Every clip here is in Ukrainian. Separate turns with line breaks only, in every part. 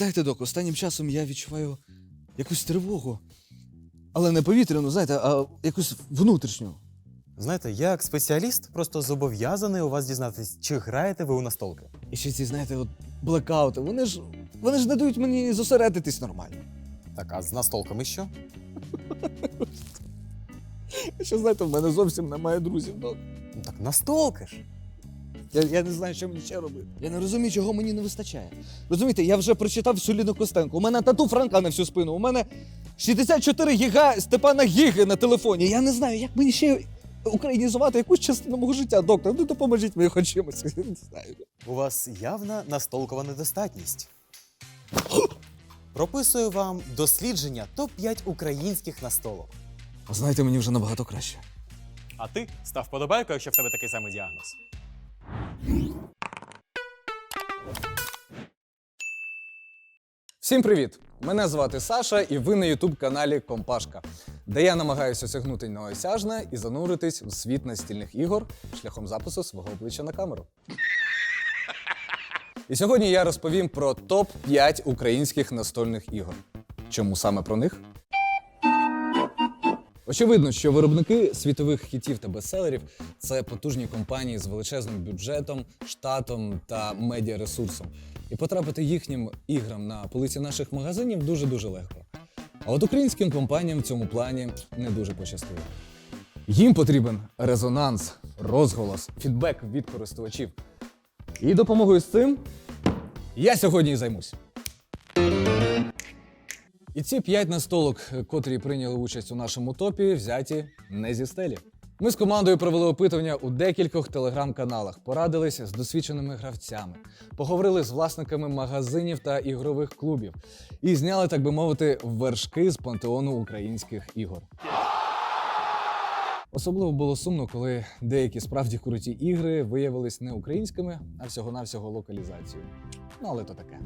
Знаєте, док, останнім часом я відчуваю якусь тривогу. Але не повітряну, знаєте, а якусь внутрішню.
Знаєте, я як спеціаліст просто зобов'язаний у вас дізнатись, чи граєте ви у настолки.
І ще ці, знаєте, от блекаути, вони ж вони ж не дають мені зосередитись нормально.
Так, а з настолками що?
Ще знаєте, в мене зовсім немає друзів, док.
Ну так настолки ж.
Я, я не знаю, що мені ще робити. Я не розумію, чого мені не вистачає. Розумієте, я вже прочитав всю Ліну Костенко. У мене тату Франка на всю спину. У мене 64 гіга Степана Гіги на телефоні. Я не знаю, як мені ще українізувати якусь частину мого життя. Доктор, ну допоможіть мені хоч чимось. Я не знаю.
У вас явна настолкова недостатність. Прописую вам дослідження топ-5 українських настолок.
Знаєте, мені вже набагато краще.
А ти став подобайку, якщо в тебе такий самий діагноз.
Всім привіт! Мене звати Саша, і ви на ютуб-каналі Компашка, де я намагаюся осягнути неосяжне і зануритись у світ настільних ігор шляхом запису свого обличчя на камеру. І сьогодні я розповім про топ-5 українських настольних ігор. Чому саме про них? Очевидно, що виробники світових хітів та бестселерів це потужні компанії з величезним бюджетом, штатом та медіаресурсом. І потрапити їхнім іграм на полиці наших магазинів дуже дуже легко. А от українським компаніям в цьому плані не дуже пощастило. Їм потрібен резонанс, розголос, фідбек від користувачів. І допомогою з цим я сьогодні і займусь. І ці п'ять настолок, котрі прийняли участь у нашому топі, взяті не зі стелі. Ми з командою провели опитування у декількох телеграм-каналах, порадилися з досвідченими гравцями, поговорили з власниками магазинів та ігрових клубів і зняли, так би мовити, вершки з пантеону українських ігор. Особливо було сумно, коли деякі справді круті ігри виявились не українськими, а всього-навсього локалізацією. Ну, але то таке.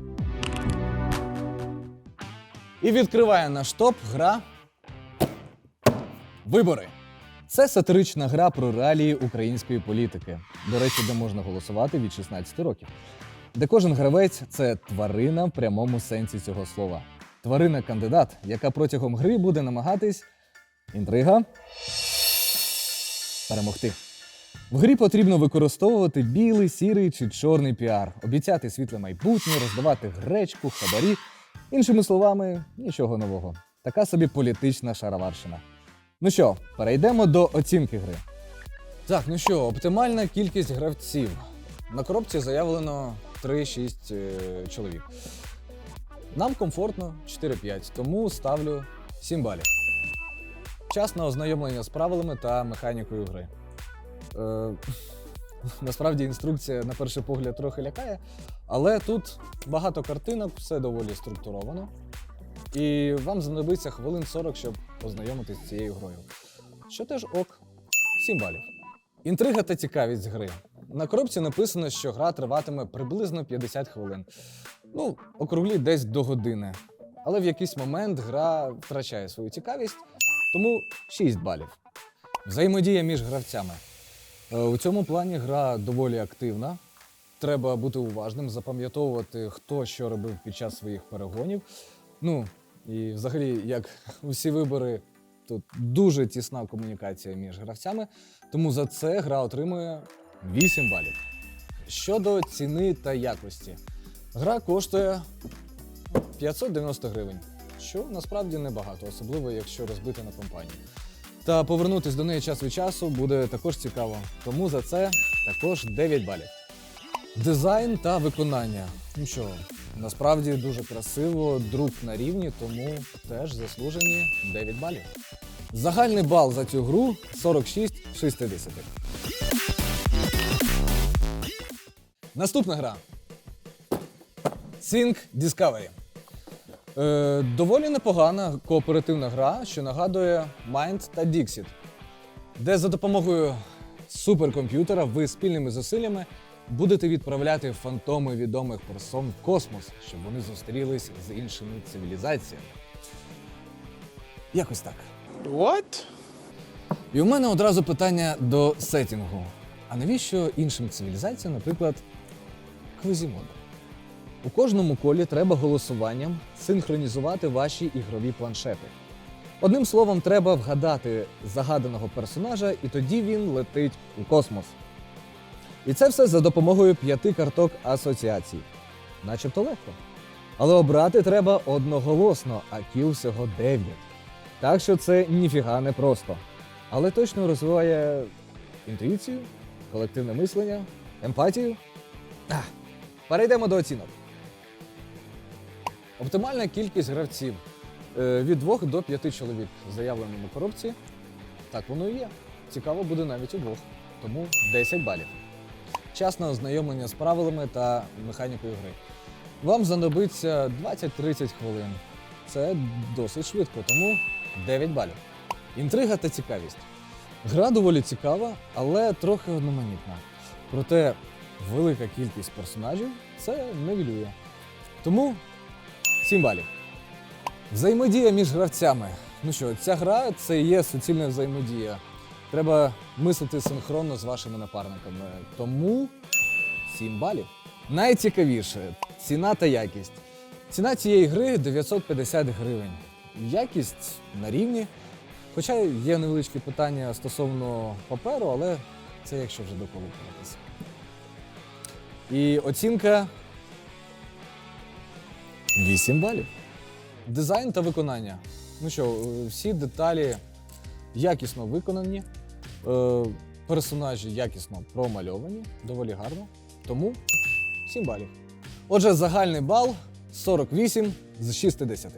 І відкриває наш топ гра Вибори. Це сатирична гра про реалії української політики. До речі, де можна голосувати від 16 років. Де кожен гравець це тварина в прямому сенсі цього слова. Тварина-кандидат, яка протягом гри буде намагатись інтрига перемогти. В грі потрібно використовувати білий, сірий чи чорний піар, обіцяти світле майбутнє, роздавати гречку, хабарі. Іншими словами, нічого нового. Така собі політична шароварщина. Ну що, перейдемо до оцінки гри. Так, ну що, оптимальна кількість гравців. На коробці заявлено 3-6 е, чоловік. Нам комфортно 4-5, тому ставлю 7 балів. Час на ознайомлення з правилами та механікою гри. Е, насправді інструкція на перший погляд трохи лякає, але тут багато картинок, все доволі структуровано. І вам знадобиться хвилин 40, щоб ознайомитись з цією грою. Що теж ок, 7 балів. Інтрига та цікавість гри. На коробці написано, що гра триватиме приблизно 50 хвилин. Ну, округлі десь до години. Але в якийсь момент гра втрачає свою цікавість, тому 6 балів. Взаємодія між гравцями. Е, У цьому плані гра доволі активна. Треба бути уважним, запам'ятовувати, хто що робив під час своїх перегонів. Ну, і взагалі, як усі вибори, тут дуже тісна комунікація між гравцями, тому за це гра отримує 8 балів. Щодо ціни та якості, гра коштує 590 гривень, що насправді небагато, особливо якщо розбити на компанію. Та повернутись до неї час від часу буде також цікаво, тому за це також 9 балів. Дизайн та виконання. Ну що, насправді дуже красиво, друк на рівні, тому теж заслужені 9 балів. Загальний бал за цю гру 46 з 60. Наступна гра. Sync Discovery. Е, доволі непогана кооперативна гра, що нагадує Mind та Dixit, де за допомогою суперкомп'ютера ви спільними зусиллями будете відправляти фантоми відомих персон в космос, щоб вони зустрілись з іншими цивілізаціями. Якось так.
What?
І у мене одразу питання до сетінгу. А навіщо іншим цивілізаціям, наприклад, Квазімода? У кожному колі треба голосуванням синхронізувати ваші ігрові планшети. Одним словом, треба вгадати загаданого персонажа, і тоді він летить у космос. І це все за допомогою п'яти карток асоціацій. Начебто легко. Але обрати треба одноголосно, а кіл всього 9. Так що це ніфіга не просто. Але точно розвиває інтуїцію, колективне мислення, емпатію. А, перейдемо до оцінок. Оптимальна кількість гравців е, від 2 до 5 чоловік заявленому у коробці. Так воно і є. Цікаво буде навіть у двох. Тому 10 балів. Час на ознайомлення з правилами та механікою гри. Вам знадобиться 20-30 хвилин. Це досить швидко, тому 9 балів. Інтрига та цікавість. Гра доволі цікава, але трохи одноманітна. Проте велика кількість персонажів це невілює. Тому 7 балів. Взаємодія між гравцями. Ну що, ця гра це є суцільна взаємодія. Треба мислити синхронно з вашими напарниками. Тому 7 балів. Найцікавіше ціна та якість. Ціна цієї гри 950 гривень. Якість на рівні. Хоча є невеличкі питання стосовно паперу, але це якщо вже доколупуватися. І оцінка 8 балів. Дизайн та виконання. Ну що, всі деталі якісно виконані, е, персонажі якісно промальовані, доволі гарно. Тому 7 балів. Отже, загальний бал 48 з 60.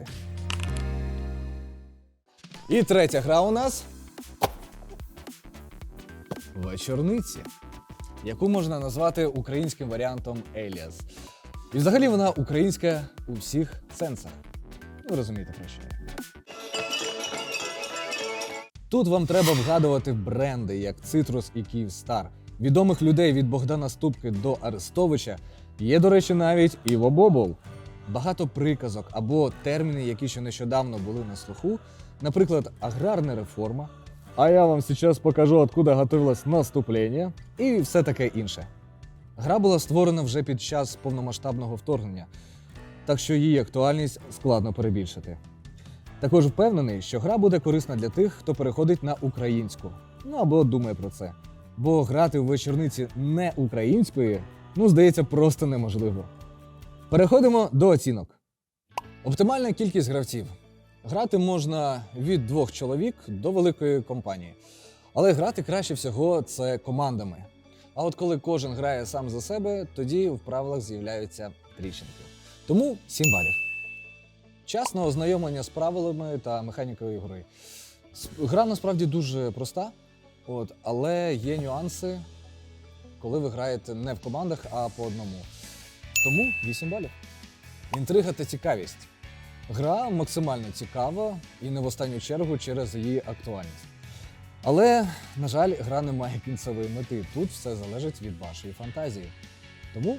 І третя гра у нас Вечорниці, яку можна назвати українським варіантом Еліас. І взагалі вона українська у всіх сенсах. Ви розумієте, про що я. Тут вам треба вгадувати бренди, як Цитрус і Київстар. Відомих людей від Богдана Ступки до Арестовича є, до речі, навіть Іво Бобол. Багато приказок або терміни, які ще нещодавно були на слуху, наприклад, аграрна реформа. А я вам зараз покажу, откуда готовилось наступлення, і все таке інше. Гра була створена вже під час повномасштабного вторгнення, так що її актуальність складно перебільшити. Також впевнений, що гра буде корисна для тих, хто переходить на українську, ну або думає про це. Бо грати в вечорниці не української, ну, здається, просто неможливо. Переходимо до оцінок. Оптимальна кількість гравців. Грати можна від двох чоловік до великої компанії. Але грати краще всього це командами. А от коли кожен грає сам за себе, тоді в правилах з'являються тріщинки. Тому 7 балів. Час на ознайомлення з правилами та механікою гри. Гра насправді дуже проста, от, але є нюанси, коли ви граєте не в командах, а по одному. Тому 8 балів. Інтрига та цікавість. Гра максимально цікава і не в останню чергу через її актуальність. Але, на жаль, гра не має кінцевої мети. Тут все залежить від вашої фантазії. Тому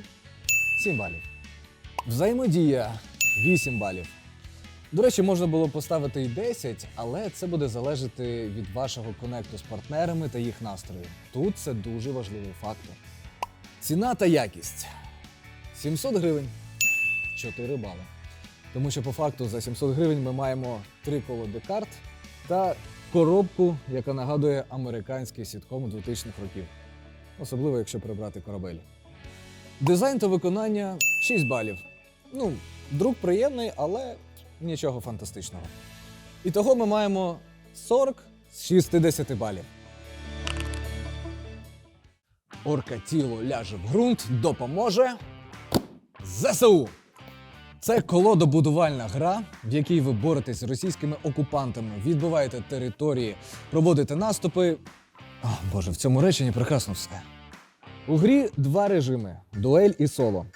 7 балів. Взаємодія 8 балів. До речі, можна було поставити і 10, але це буде залежати від вашого конекту з партнерами та їх настрою. Тут це дуже важливий фактор. Ціна та якість 700 гривень 4 бали. Тому що по факту за 700 гривень ми маємо три колоди карт та коробку, яка нагадує американський сітком 2000-х років. Особливо, якщо прибрати корабель. Дизайн та виконання 6 балів. Ну, друк приємний, але нічого фантастичного. І того ми маємо 40 з 60 балів. Орка тіло ляже в ґрунт, допоможе ЗСУ. Це колодобудувальна гра, в якій ви боретесь з російськими окупантами, відбиваєте території, проводите наступи. О, Боже, в цьому реченні прекрасно все. У грі два режими: дуель і соло.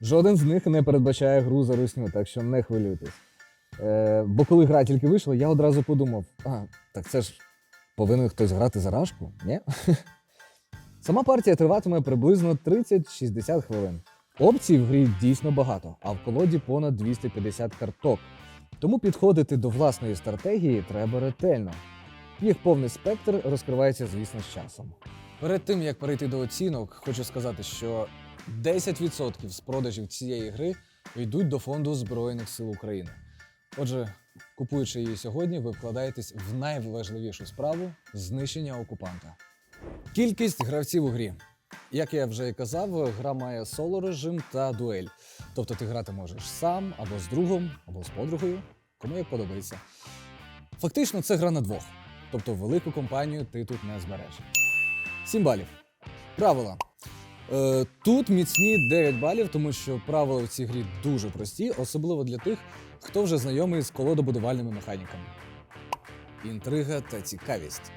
Жоден з них не передбачає гру за русню, так що не хвилюйтесь. Е, бо коли гра тільки вийшла, я одразу подумав: а, так це ж повинен хтось грати за рашку, ні? Сама партія триватиме приблизно 30-60 хвилин. Опцій в грі дійсно багато, а в колоді понад 250 карток. Тому підходити до власної стратегії треба ретельно. Їх повний спектр розкривається, звісно, з часом. Перед тим як перейти до оцінок, хочу сказати, що 10% з продажів цієї гри йдуть до фонду Збройних сил України. Отже, купуючи її сьогодні, ви вкладаєтесь в найважливішу справу знищення окупанта. Кількість гравців у грі. Як я вже і казав, гра має соло режим та дуель. Тобто ти грати можеш сам, або з другом, або з подругою, кому як подобається. Фактично, це гра на двох. Тобто велику компанію ти тут не збереш. 7 балів. Правила. Е, тут міцні 9 балів, тому що правила в цій грі дуже прості, особливо для тих, хто вже знайомий з колодобудувальними механіками. Інтрига та цікавість.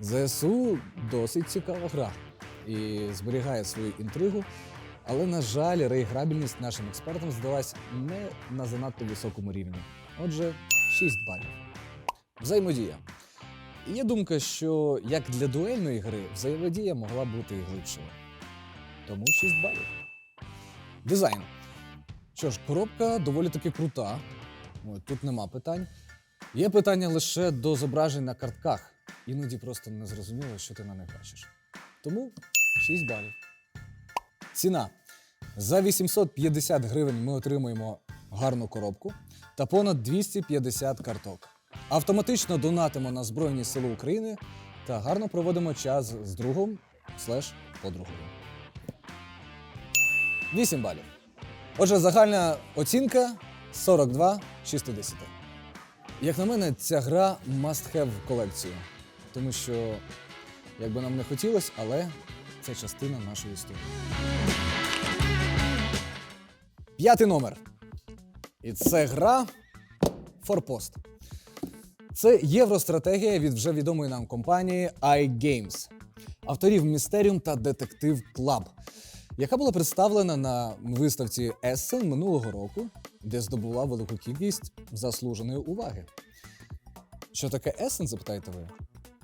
ЗСУ досить цікава гра і зберігає свою інтригу, але, на жаль, реіграбільність нашим експертам здалась не на занадто високому рівні. Отже, 6 балів. Взаємодія. Є думка, що як для дуельної гри взаємодія могла бути і глибшою. Тому 6 балів. Дизайн. Що ж, коробка доволі таки крута. Ой, тут нема питань. Є питання лише до зображень на картках. Іноді просто не зрозуміло, що ти на них бачиш. Тому 6 балів. Ціна. За 850 гривень ми отримуємо гарну коробку та понад 250 карток. Автоматично донатимо на Збройні Сили України та гарно проводимо час з другом слеш подругою. 8 балів. Отже, загальна оцінка 42 з 60. Як на мене, ця гра must have в колекцію. Тому що, як би нам не хотілося, але це частина нашої історії. П'ятий номер. І це гра Форпост. Це євростратегія від вже відомої нам компанії iGames, авторів Mysterium та Detective Club, яка була представлена на виставці Essen минулого року, де здобула велику кількість заслуженої уваги. Що таке Essen, запитаєте ви?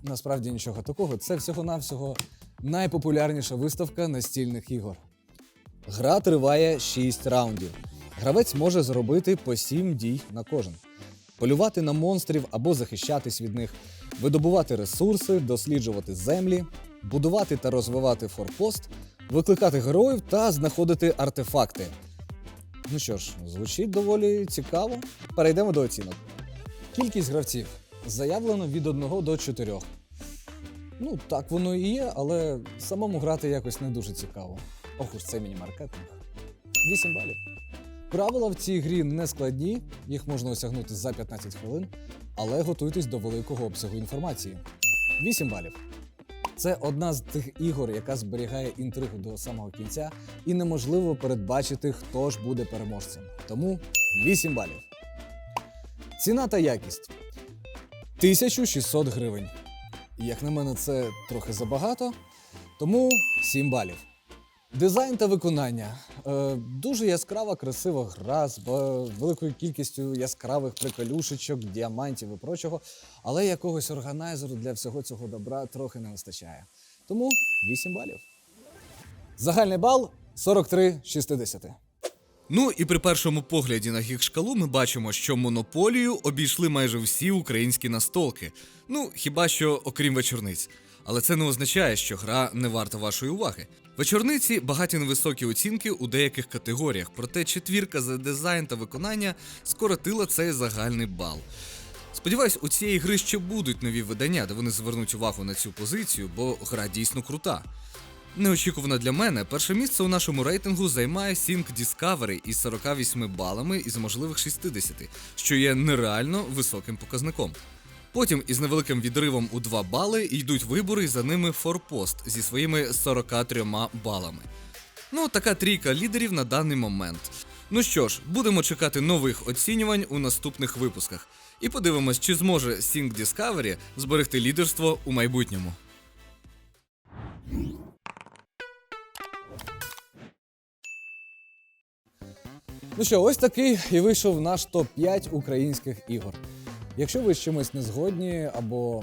Насправді нічого такого. Це всього-навсього найпопулярніша виставка настільних ігор. Гра триває 6 раундів. Гравець може зробити по 7 дій на кожен. Полювати на монстрів або захищатись від них, видобувати ресурси, досліджувати землі, будувати та розвивати форпост, викликати героїв та знаходити артефакти. Ну що ж, звучить доволі цікаво. Перейдемо до оцінок. Кількість гравців заявлено від 1 до 4. Ну, так воно і є, але самому грати якось не дуже цікаво. Ох уж це міні-маркетинг. 8 балів. Правила в цій грі не складні, їх можна осягнути за 15 хвилин, але готуйтесь до великого обсягу інформації. 8 балів. Це одна з тих ігор, яка зберігає інтригу до самого кінця, і неможливо передбачити, хто ж буде переможцем. Тому 8 балів. Ціна та якість 1600 гривень. Як на мене, це трохи забагато, тому 7 балів. Дизайн та виконання. Е, дуже яскрава, красива гра з великою кількістю яскравих приколюшечок, діамантів і прочого, але якогось органайзеру для всього цього добра трохи не вистачає. Тому 8 балів. Загальний бал 43 з 60.
Ну і при першому погляді на гік-шкалу ми бачимо, що монополію обійшли майже всі українські настолки. Ну, хіба що окрім вечорниць. Але це не означає, що гра не варта вашої уваги. Вечорниці багаті на високі оцінки у деяких категоріях, проте четвірка за дизайн та виконання скоротила цей загальний бал. Сподіваюсь, у цієї гри ще будуть нові видання, де вони звернуть увагу на цю позицію, бо гра дійсно крута. Неочікувано для мене, перше місце у нашому рейтингу займає Sync Discovery із 48 балами із можливих 60, що є нереально високим показником. Потім із невеликим відривом у 2 бали йдуть вибори, і за ними Форпост зі своїми 43 балами. Ну, така трійка лідерів на даний момент. Ну що ж, будемо чекати нових оцінювань у наступних випусках. І подивимось, чи зможе Sync Discovery зберегти лідерство у майбутньому.
Ну що, ось такий і вийшов наш топ-5 українських ігор. Якщо ви з чимось не згодні, або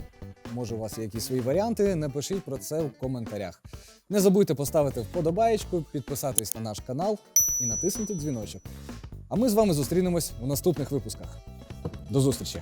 може у вас є якісь свої варіанти, напишіть про це в коментарях. Не забудьте поставити вподобаєчку, підписатись на наш канал і натиснути дзвіночок. А ми з вами зустрінемось у наступних випусках. До зустрічі!